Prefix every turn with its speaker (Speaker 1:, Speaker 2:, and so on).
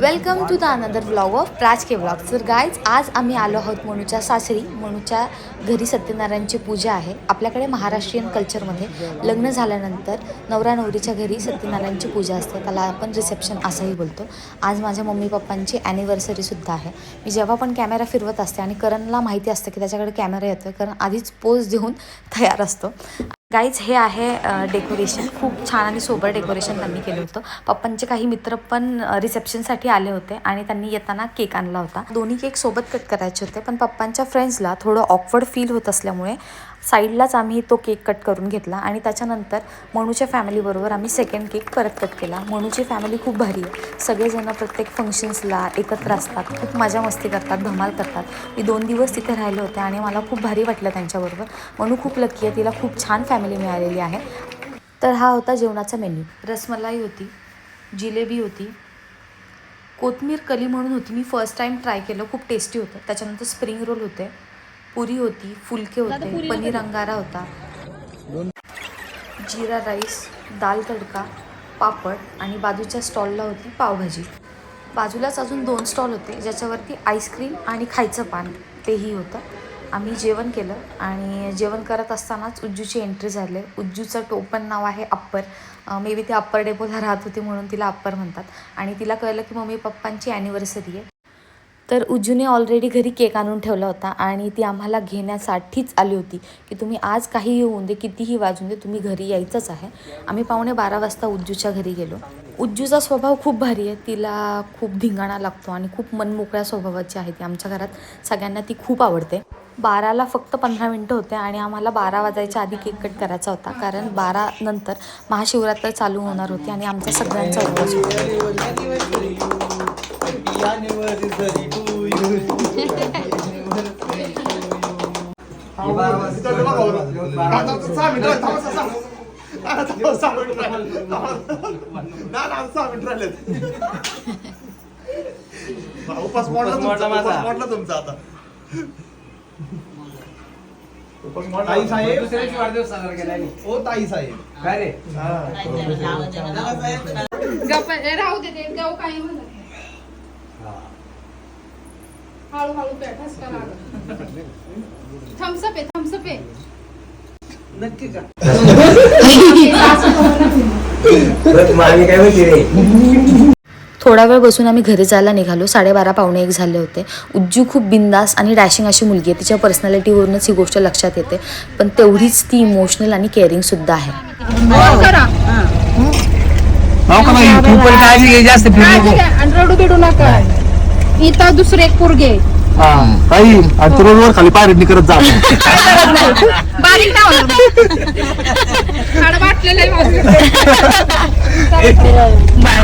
Speaker 1: Welcome to the another vlog of Praj K vlog तर guys आज आम्ही आलो आहोत मनूच्या सासरी मनूच्या घरी सत्यनारायणची पूजा आहे. आपल्याकडे महाराष्ट्रीयन कल्चरमध्ये लग्न झाल्यानंतर नवरा नवरीच्या घरी सत्यनारायणची पूजा असते. त्याला आपण रिसेप्शन असंही बोलतो. आज माझ्या मम्मी पप्पांची ॲनिव्हर्सरीसुद्धा आहे. मी जेव्हा पण कॅमेरा फिरवत असते आणि करणला माहिती असतं की त्याच्याकडे कॅमेरा येतो कारण आधीच पोज देऊन तयार असतो. गाईज हे आहे डेकोरेशन खूप छान आणि सोबर डेकोरेशन त्यांनी केलं होतं. पप्पांचे काही मित्र पण रिसेप्शनसाठी आले होते आणि त्यांनी येताना केक आणला होता. दोन्ही केक सोबत कट करायचे होते पण पप्पांच्या फ्रेंड्सला थोडं ऑकवर्ड फील होत असल्यामुळे साईडलाच आम्ही तो केक कट करून घेतला आणि त्याच्यानंतर मनूच्या फॅमिलीबरोबर आम्ही सेकंड केक परत कट केला. मनूची फॅमिली खूप भारी आहे. सगळेजणं प्रत्येक फंक्शन्सला एकत्र असतात. खूप मजा मस्ती करतात धमाल करतात. मी दोन दिवस तिथे राहिले होते आणि मला खूप भारी वाटलं त्यांच्याबरोबर. मनू खूप लकी आहे. तिला खूप छान फॅमिली मिळालेली आहे. तर हा होता जेवणाचा मेन्यू रसमलाई होती जिलेबी होती कोथमीर कली म्हणून होती. मी फर्स्ट टाईम ट्राय केलं. खूप टेस्टी होतं. त्याच्यानंतर स्प्रिंग रोल होते. पुरी होती फुलके होते पनीर अंगारा होता. जिरा राईस दाल तडका पापड आणि बाजूच्या स्टॉलला होती पावभाजी. बाजूलाच अजून दोन स्टॉल होते ज्याच्यावरती आईस्क्रीम आणि खायचं पान. तेही होतं. आम्ही जेवण केलं आणि जेवण करत असतानाच उज्जूची एंट्री झाली. उज्जूचं टोपण नाव आहे अप्पर. मे बी ती अप्पर डेपोला राहत होती म्हणून तिला अप्पर म्हणतात. आणि तिला कळलं की मम्मी पप्पांची ॲनिव्हर्सरी आहे. तर उज्जूने ऑलरेडी घरी केक आणून ठेवला होता आणि ती आम्हाला घेण्यासाठीच आली होती की तुम्ही आज काही होऊन दे कितीही वाजून दे तुम्ही घरी यायचंच आहे. आम्ही पावणे बारा वाजता उज्जूच्या घरी गेलो. उज्जूचा स्वभाव खूप भारी आहे. तिला खूप धिंगाणा लागतो आणि खूप मनमोकळ्या स्वभावाची आहे ती. आमच्या घरात सगळ्यांना ती खूप आवडते. बाराला फक्त पंधरा मिनटं होते आणि आम्हाला बारा वाजायच्या आधी केक कट करायचा होता. कारण बारा नंतर महाशिवरात्र चालू होणार होती आणि आमचा सगळ्यांचा उपवास होता.
Speaker 2: उपास मोडला तुमचा, आता
Speaker 3: ताई साहेब
Speaker 4: दुसऱ्याची वाढदिवस साजरा केला
Speaker 3: ओ ताई साहेब
Speaker 4: काय रे
Speaker 5: राहू दे ते काही म्हणत हळूहळू पे ठसका लागत थम्सअप आहे थम्सअप आहे.
Speaker 4: नक्की का?
Speaker 6: मागे काय माहिती रे?
Speaker 1: थोडा वेळ बसून आम्ही घरी जायला निघालो. साडेबारा पावणे एक झाले होते. उज्जू खूप बिंदास आणि डॅशिंग अशी मुलगी आहे. तिच्या पर्सनॅलिटीवरूनच ही गोष्ट लक्षात येते. पण तेवढीच ती इमोशनल आणि केअरिंग सुद्धा आहे.
Speaker 4: पण काळजी घे जास्त
Speaker 5: रडू बिडू नका. इथं दुसरे एक पोरगे
Speaker 4: हा ताई आणि तू रोडवर खाली पायरीटनी करत जा.
Speaker 5: बारीक नाव हाड वाटलेलं आहे माझं. बाय.